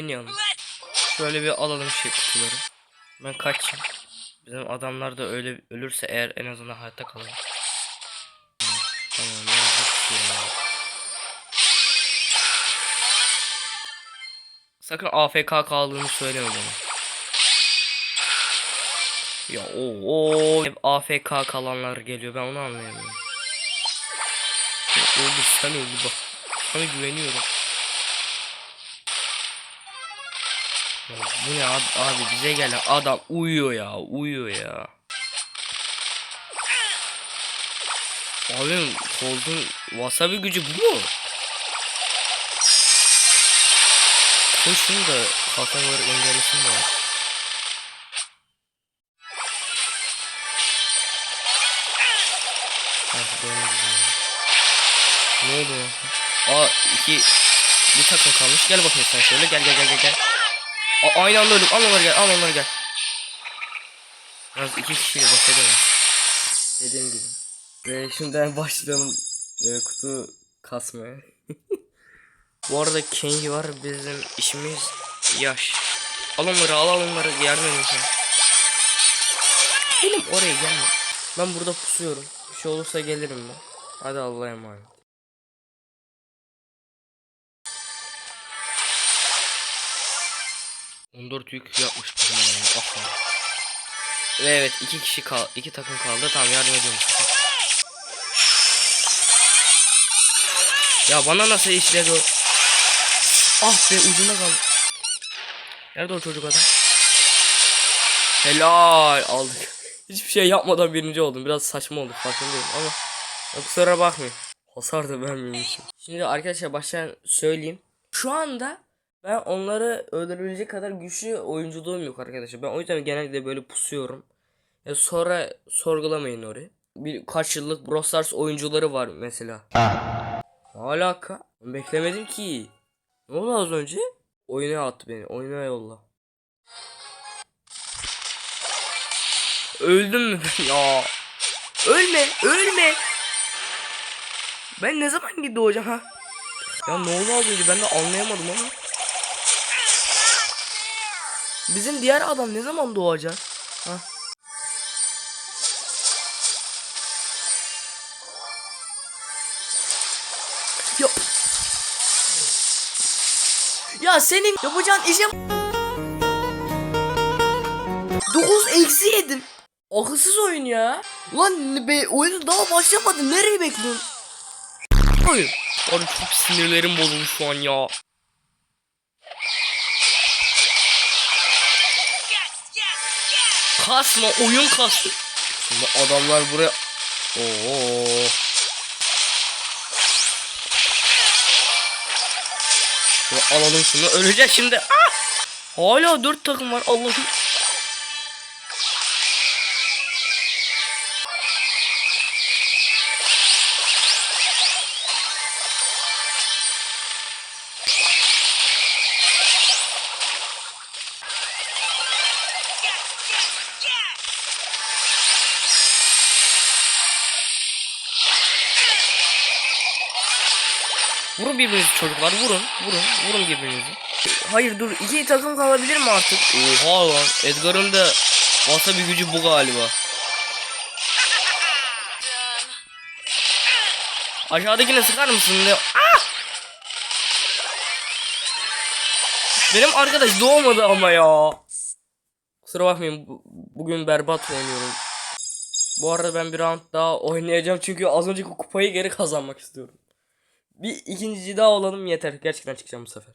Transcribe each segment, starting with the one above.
oynayalım. Şöyle bir alalım şey kutuları. Ben kaçayım. Bizim adamlar da öyle ölürse eğer en azından hayatta kalır. Tamam. Sakın AFK kaldığını söyleme bana. Ya o hep AFK kalanlar geliyor ben onu anlayamıyorum. Ya Öldü sen öldü bak. Sana güveniyorum. Ya bu ne abi, abi bize gelen adam uyuyor ya uyuyor ya. Abi koltuğun wasabi gücü bu mu? Koşun da kalkanları engellesin bari. Ne oldu ya? Aa iki bir takım kalmış. Gel bakayım sen şöyle. Gel gel gel gel gel. Aynı anda öldük. Al onları gel. Al onları gel. Yalnız iki kişiyle baş edemez. Dediğim gibi. Ve şimdiden başlayalım e, kutu kasmaya. Bu arada Kenji var. Bizim işimiz yaş. Al onları al onları. Yardım edin sen. Benim oraya gelme. Ben burada pusuyorum. Bir şey olursa gelirim ben. Hadi Allah'a emanet. On dört yük yapmış bizim. Aferin. Ve evet iki kişi kal iki takım kaldı. Tamam yardım ediyorum. Ya bana nasıl işledi o? Ah be ucuna kaldı. Nerede o çocuk adam? Helal aldık. Hiçbir şey yapmadan birinci oldum. Biraz saçma oldu farkındayım ama ya kusura bakmayın. Hasar da vermemişim. Şimdi arkadaşlar baştan söyleyeyim. Şu anda ben onları öldürebilecek kadar güçlü oyunculuğum yok arkadaşlar. Ben o yüzden genellikle böyle pusuyorum. Ya sonra sorgulamayın orayı. Bir kaç yıllık Brawl Stars oyuncuları var mesela. Ne alaka? Beklemedim ki. Ne oldu az önce? Oyuna attı beni. Oyuna yolla. Öldüm mü ya? Ölme, ölme. Ben ne zaman gidi hocam ha? Ya ne oldu az önce ben de anlayamadım ama. Bizim diğer adam ne zaman doğacak? Ha? Ya. Ya senin yapacağın işe 9 eksi yedim. Akılsız oyun ya. Lan be oyunu daha başlamadı. Nereye bekliyorsun? Oyun. Abi çok sinirlerim bozuldu şu an ya. Kasma oyun kastı. Şimdi adamlar buraya Oo. Şunu alalım şunu. Ölecek şimdi. Ah! Hala dört takım var Allah'ım. Birbirinizi çocuklar vurun vurun vurun birbirinizi. Hayır dur iki takım kalabilir mi artık? Oha lan Edgar'ın da wasabi gücü bu galiba. Aşağıdakine sıkar mısın diyor. Ah! Benim arkadaş doğmadı ama ya. Kusura bakmayın bu- bugün berbat oynuyorum. Bu arada ben bir round daha oynayacağım çünkü az önceki kupayı geri kazanmak istiyorum. Bir ikinci daha olalım yeter. Gerçekten çıkacağım bu sefer.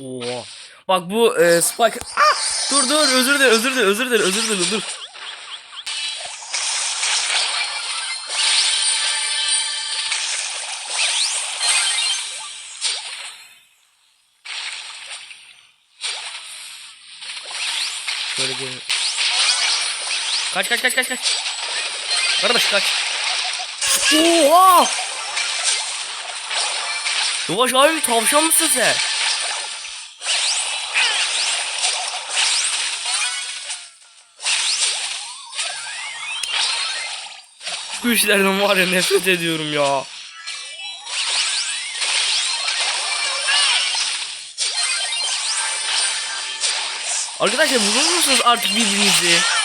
Oo. Bak bu e, Spike. Ah! Dur dur özür dilerim özür dilerim özür dilerim özür dilerim dur. Kaç kaç kaç kaç kaç. Kardeş kaç. Oha! Yavaş abi tavşan mısın sen? güçlerden var ya nefret ediyorum ya. Arkadaşlar bulur musunuz artık birbirinizi?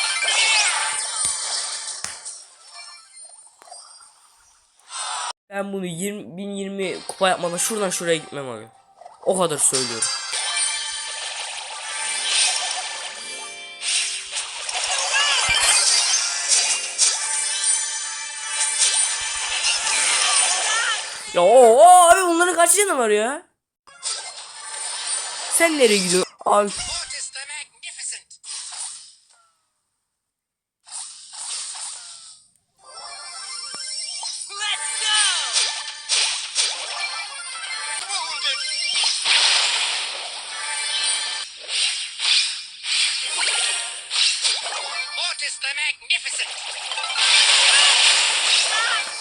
Ben bunu 20, 1020 kupa yapmadan şuradan şuraya gitmem abi. O kadar söylüyorum. Ya o abi bunların kaç canı var ya? Sen nereye gidiyorsun? Abi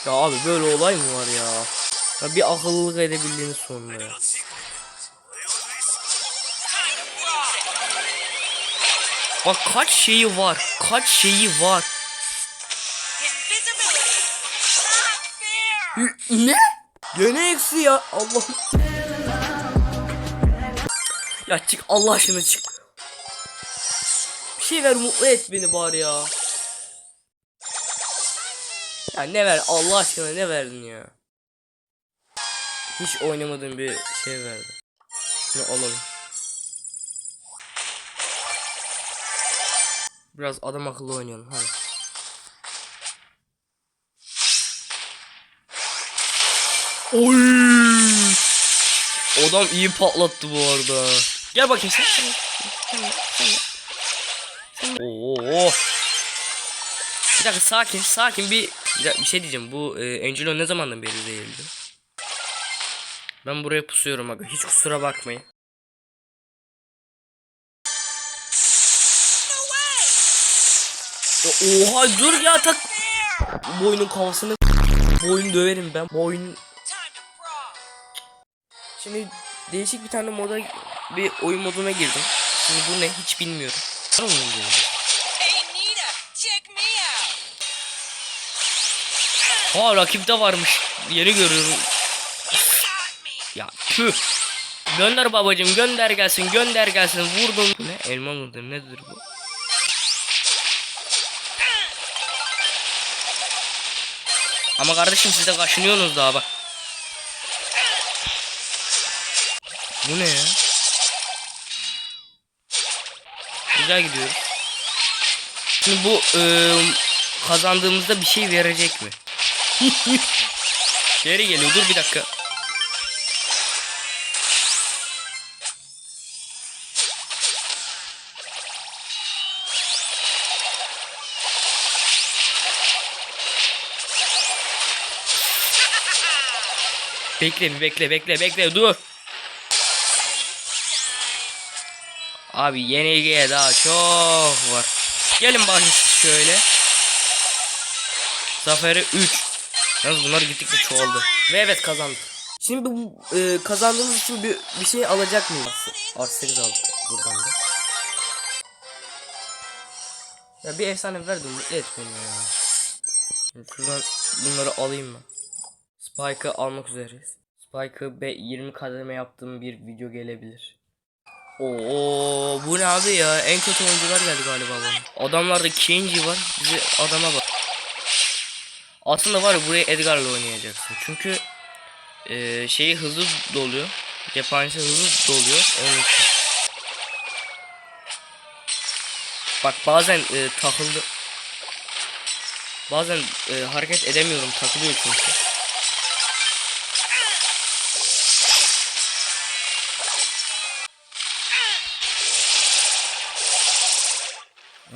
ya abi böyle olay mı var ya? Ya bir akıllılık edebildiğiniz sonunda ya. Bak kaç şeyi var. Kaç şeyi var. Ne? Gene eksi ya. Allah'ım. Ya çık Allah aşkına çık. Bir şey ver mutlu et beni bari ya. Ya ne ver Allah aşkına ne verdin ya. Hiç oynamadığım bir şey verdi. Şunu alalım. Biraz adam akıllı oynayalım hadi. Oy! Adam iyi patlattı bu arada. Gel bakayım sen. Oo. Bir dakika sakin sakin bir bir, dakika, bir şey diyeceğim. Bu e, Angelo ne zamandan beri zehirli? Ben buraya pusuyorum aga. Hiç kusura bakmayın. Ya Oha dur ya tak. Boynun kafasını boyun döverim ben. Brawl. Şimdi değişik bir tane moda bir oyun moduna girdim. Şimdi bu ne hiç bilmiyorum. Var mı Aa rakipte varmış. Yeni görüyorum. Ya tüh. Gönder babacım gönder gelsin gönder gelsin vurdum. Ne elma mıdır nedir bu? Ama kardeşim siz de kaşınıyorsunuz daha bak. Bu ne ya? Güzel gidiyor. Şimdi bu eee, kazandığımızda bir şey verecek mi? Geri geliyor dur bir dakika. Bekle bir bekle bekle bekle dur. Abi yenilgiye daha çok var. Gelin bakayım şöyle. Zaferi 3. Yalnız bunlar gittikçe çoğaldı. Ve evet kazandık. Şimdi bu e, kazandığımız için bir, bir şey alacak mıyız? Artı 8 aldık buradan da. Ya bir efsane ver de mutlu et beni ya. Şuradan bunları alayım ben. Spike'ı almak üzereyiz. Spike'ı be 20 kademe yaptığım bir video gelebilir. Oo bu ne abi ya? En kötü oyuncular geldi galiba bana. Adamlarda Kenji var. Bizi adama bak. Aslında var ya buraya Edgar'la oynayacaksın. Çünkü eee şeyi hızlı doluyor. Cephanesi hızlı doluyor. Onun için. Bak bazen e, takıldı. Bazen e, hareket edemiyorum takılıyor çünkü.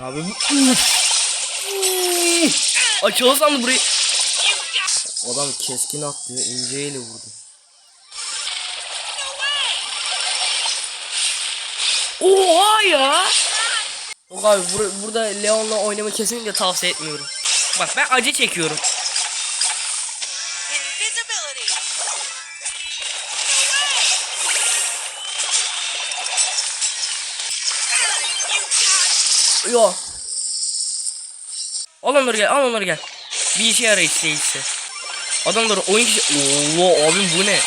Abi bu Açıldı sandı burayı. Adam keskin attı ya inceyle vurdu. Oha ya. Yok abi bur- burada Leon'la oynamayı kesinlikle tavsiye etmiyorum. Bak ben acı çekiyorum. Yo. Al onları gel al onları gel. Bir işe yarar hiç değilse. Adamlar oyun kişi... Oo abim bu ne?